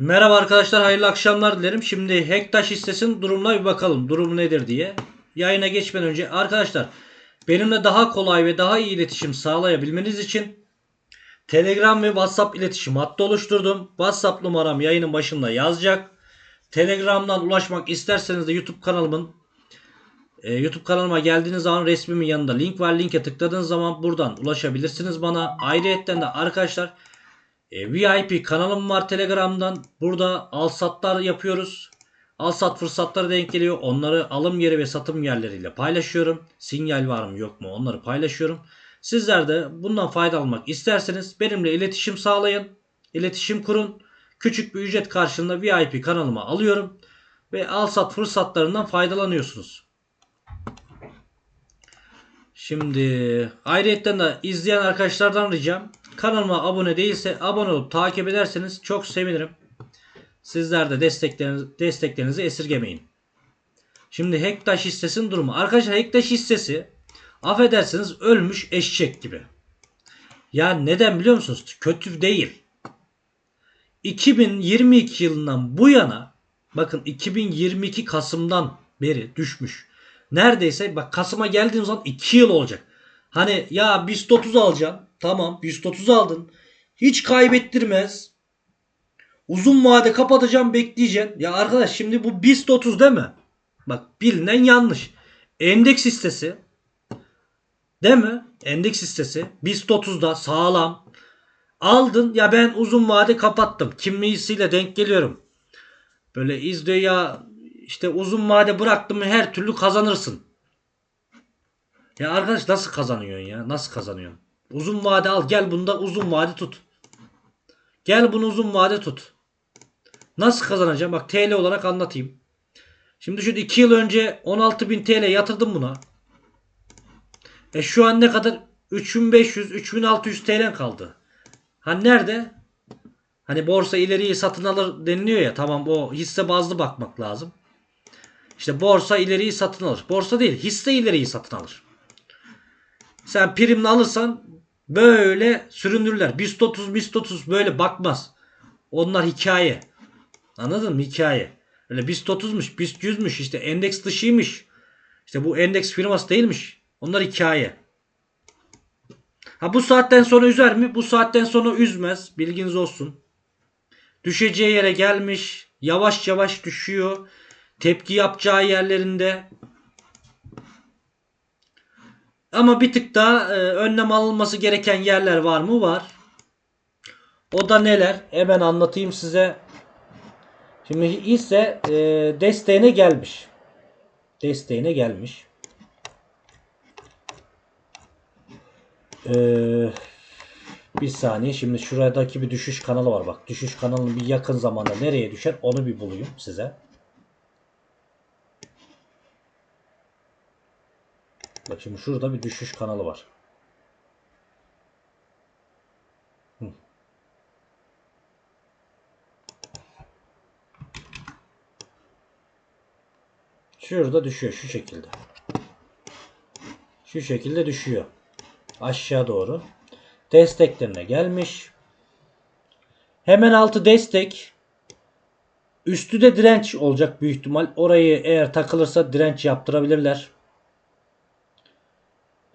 Merhaba arkadaşlar hayırlı akşamlar dilerim. Şimdi Hektaş hissesinin durumuna bir bakalım. Durum nedir diye. Yayına geçmeden önce arkadaşlar benimle daha kolay ve daha iyi iletişim sağlayabilmeniz için Telegram ve WhatsApp iletişim hattı oluşturdum. WhatsApp numaram yayının başında yazacak. Telegram'dan ulaşmak isterseniz de YouTube kanalımın e, YouTube kanalıma geldiğiniz zaman resmimin yanında link var. Linke tıkladığınız zaman buradan ulaşabilirsiniz bana. Ayrıyetten de arkadaşlar e, VIP kanalım var Telegram'dan. Burada al satlar yapıyoruz. Al sat fırsatları denk geliyor. Onları alım yeri ve satım yerleriyle paylaşıyorum. Sinyal var mı yok mu onları paylaşıyorum. Sizler de bundan fayda almak isterseniz benimle iletişim sağlayın. İletişim kurun. Küçük bir ücret karşılığında VIP kanalıma alıyorum. Ve al sat fırsatlarından faydalanıyorsunuz. Şimdi ayrıyetten de izleyen arkadaşlardan ricam kanalıma abone değilse abone olup takip ederseniz çok sevinirim. Sizler de desteklerinizi, desteklerinizi esirgemeyin. Şimdi Hektaş hissesinin durumu. Arkadaşlar Hektaş hissesi affedersiniz ölmüş eşek gibi. Ya neden biliyor musunuz? Kötü değil. 2022 yılından bu yana bakın 2022 Kasım'dan beri düşmüş. Neredeyse bak Kasım'a geldiğim zaman 2 yıl olacak. Hani ya BIST 30 alacaksın. Tamam BIST 30 aldın. Hiç kaybettirmez. Uzun vade kapatacağım bekleyeceksin. Ya arkadaş şimdi bu BIST 30 değil mi? Bak bilinen yanlış. Endeks listesi. Değil mi? Endeks listesi. BIST 30'da sağlam. Aldın ya ben uzun vade kapattım. Kimisiyle denk geliyorum. Böyle izliyor ya işte uzun vade bıraktın mı her türlü kazanırsın. Ya arkadaş nasıl kazanıyorsun ya? Nasıl kazanıyorsun? Uzun vade al gel bunda uzun vade tut. Gel bunu uzun vade tut. Nasıl kazanacağım? Bak TL olarak anlatayım. Şimdi şu 2 yıl önce 16.000 TL yatırdım buna. E şu an ne kadar? 3500 3600 TL kaldı. Hani nerede? Hani borsa ileriyi satın alır deniliyor ya. Tamam o hisse bazlı bakmak lazım. İşte borsa ileriyi satın alır. Borsa değil hisse ileriyi satın alır. Sen primle alırsan böyle süründürürler. BIST 30 BIST 30 böyle bakmaz. Onlar hikaye. Anladın mı? Hikaye. Öyle BIST 30'muş, BIST 100'müş işte endeks dışıymış. İşte bu endeks firması değilmiş. Onlar hikaye. Ha bu saatten sonra üzer mi? Bu saatten sonra üzmez. Bilginiz olsun. Düşeceği yere gelmiş. Yavaş yavaş düşüyor. Tepki yapacağı yerlerinde. Ama bir tık daha e, önlem alınması gereken yerler var mı? Var. O da neler? Hemen anlatayım size. Şimdi ise e, desteğine gelmiş. Desteğine gelmiş. Ee, bir saniye. Şimdi şuradaki bir düşüş kanalı var. Bak düşüş kanalının bir yakın zamanda nereye düşer onu bir bulayım size. Bak şimdi şurada bir düşüş kanalı var. Şurada düşüyor şu şekilde. Şu şekilde düşüyor. Aşağı doğru. Desteklerine gelmiş. Hemen altı destek. Üstü de direnç olacak büyük ihtimal. Orayı eğer takılırsa direnç yaptırabilirler.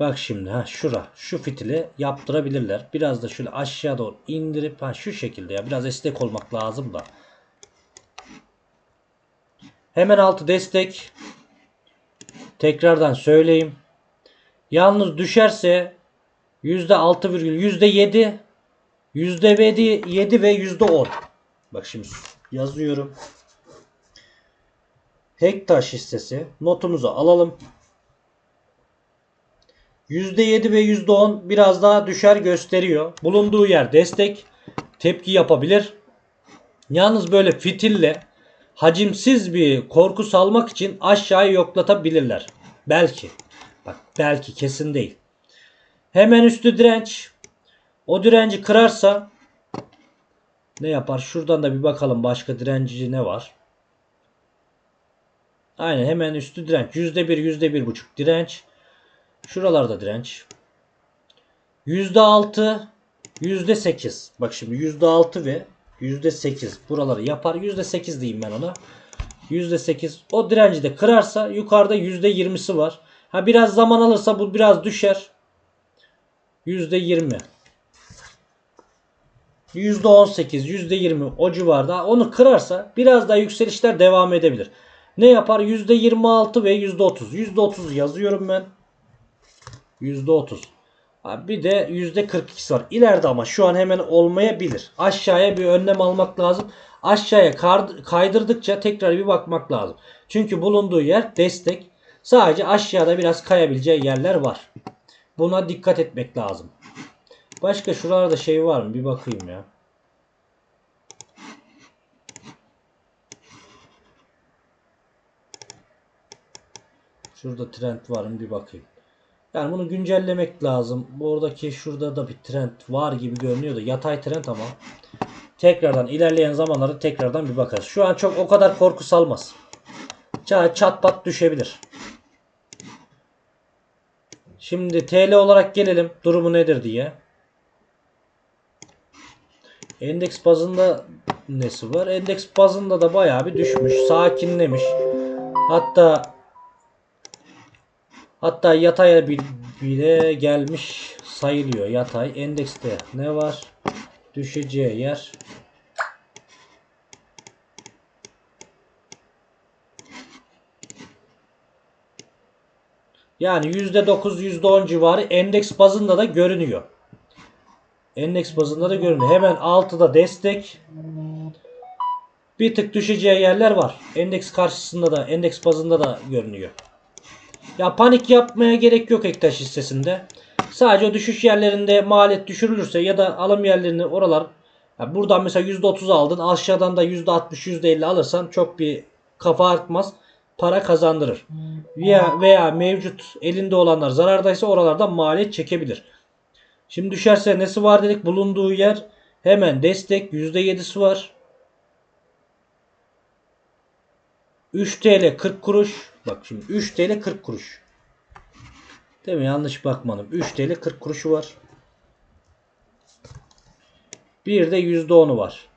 Bak şimdi ha şura şu fitili yaptırabilirler. Biraz da şöyle aşağı doğru indirip ha şu şekilde ya biraz esnek olmak lazım da. Hemen altı destek. Tekrardan söyleyeyim. Yalnız düşerse %6,7 %7 7 ve %10. Bak şimdi yazıyorum. Hektaş hissesi notumuzu alalım. %7 ve %10 biraz daha düşer gösteriyor. Bulunduğu yer destek. Tepki yapabilir. Yalnız böyle fitille hacimsiz bir korku salmak için aşağıya yoklatabilirler. Belki. Bak belki kesin değil. Hemen üstü direnç. O direnci kırarsa ne yapar? Şuradan da bir bakalım başka direnci ne var? Aynen hemen üstü direnç. %1 %1,5 direnç. Şuralarda direnç. %6 %8. Bak şimdi %6 ve %8 buraları yapar. %8 diyeyim ben ona. %8 o direnci de kırarsa yukarıda %20'si var. Ha biraz zaman alırsa bu biraz düşer. %20 %18, %20 o civarda onu kırarsa biraz daha yükselişler devam edebilir. Ne yapar? %26 ve %30. %30 yazıyorum ben. %30. Ha, Bir de %42'si var. İleride ama şu an hemen olmayabilir. Aşağıya bir önlem almak lazım. Aşağıya kaydırdıkça tekrar bir bakmak lazım. Çünkü bulunduğu yer destek. Sadece aşağıda biraz kayabileceği yerler var. Buna dikkat etmek lazım. Başka şuralarda şey var mı? Bir bakayım ya. Şurada trend var mı? Bir bakayım. Yani bunu güncellemek lazım. Buradaki şurada da bir trend var gibi görünüyor da yatay trend ama tekrardan ilerleyen zamanlarda tekrardan bir bakarız. Şu an çok o kadar korku salmaz. Ça- Çat pat düşebilir. Şimdi TL olarak gelelim. Durumu nedir diye. Endeks bazında nesi var? Endeks bazında da bayağı bir düşmüş. Sakinlemiş. Hatta hatta yataya bi- bile gelmiş sayılıyor yatay. Endekste ne var? Düşeceği yer. Yani %9 %10 civarı endeks bazında da görünüyor. Endeks bazında da görünüyor. Hemen altıda destek. Bir tık düşeceği yerler var. Endeks karşısında da endeks bazında da görünüyor. Ya panik yapmaya gerek yok Ektaş hissesinde. Sadece o düşüş yerlerinde maliyet düşürülürse ya da alım yerlerini oralar ya buradan mesela %30 aldın aşağıdan da %60 %50 alırsan çok bir kafa artmaz. Para kazandırır. Veya, veya mevcut elinde olanlar zarardaysa oralardan maliyet çekebilir. Şimdi düşerse nesi var dedik bulunduğu yer hemen destek %7'si var. 3 TL 40 kuruş. Bak şimdi 3 TL 40 kuruş. Değil mi? Yanlış bakmadım. 3 TL 40 kuruşu var. Bir de %10'u var.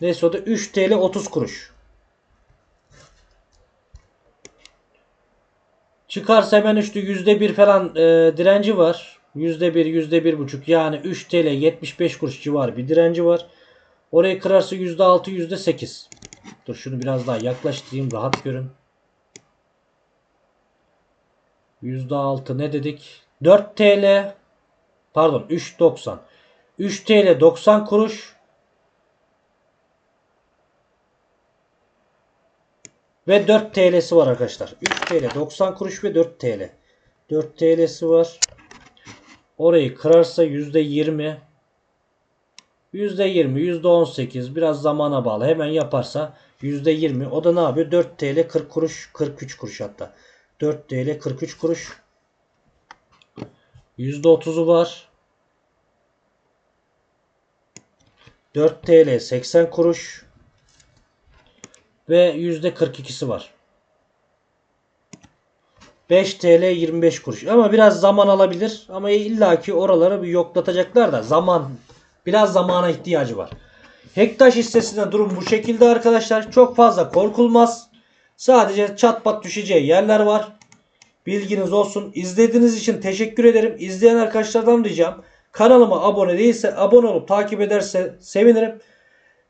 Neyse o da 3 TL 30 kuruş. Çıkarsa hemen üstü %1 falan e, direnci var. %1, %1,5 yani 3 TL 75 kuruş civarı bir direnci var. Orayı kırarsa %6, %8. Dur şunu biraz daha yaklaştırayım rahat görün. %6 ne dedik? 4 TL pardon 3.90 3 TL 90 kuruş ve 4 TL'si var arkadaşlar. 3 TL 90 kuruş ve 4 TL. 4 TL'si var. Orayı kırarsa %20 %20, %18 biraz zamana bağlı. Hemen yaparsa %20. O da ne yapıyor? 4 TL 40 kuruş, 43 kuruş hatta. 4 TL 43 kuruş. %30'u var. 4 TL 80 kuruş. Ve %42'si var. 5 TL 25 kuruş. Ama biraz zaman alabilir. Ama illaki oraları bir yoklatacaklar da zaman biraz zamana ihtiyacı var. Hektaş hissesinde durum bu şekilde arkadaşlar. Çok fazla korkulmaz. Sadece çat pat düşeceği yerler var. Bilginiz olsun. İzlediğiniz için teşekkür ederim. İzleyen arkadaşlardan ricam kanalıma abone değilse abone olup takip ederse sevinirim.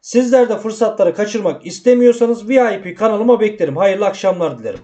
Sizler de fırsatları kaçırmak istemiyorsanız VIP kanalıma beklerim. Hayırlı akşamlar dilerim.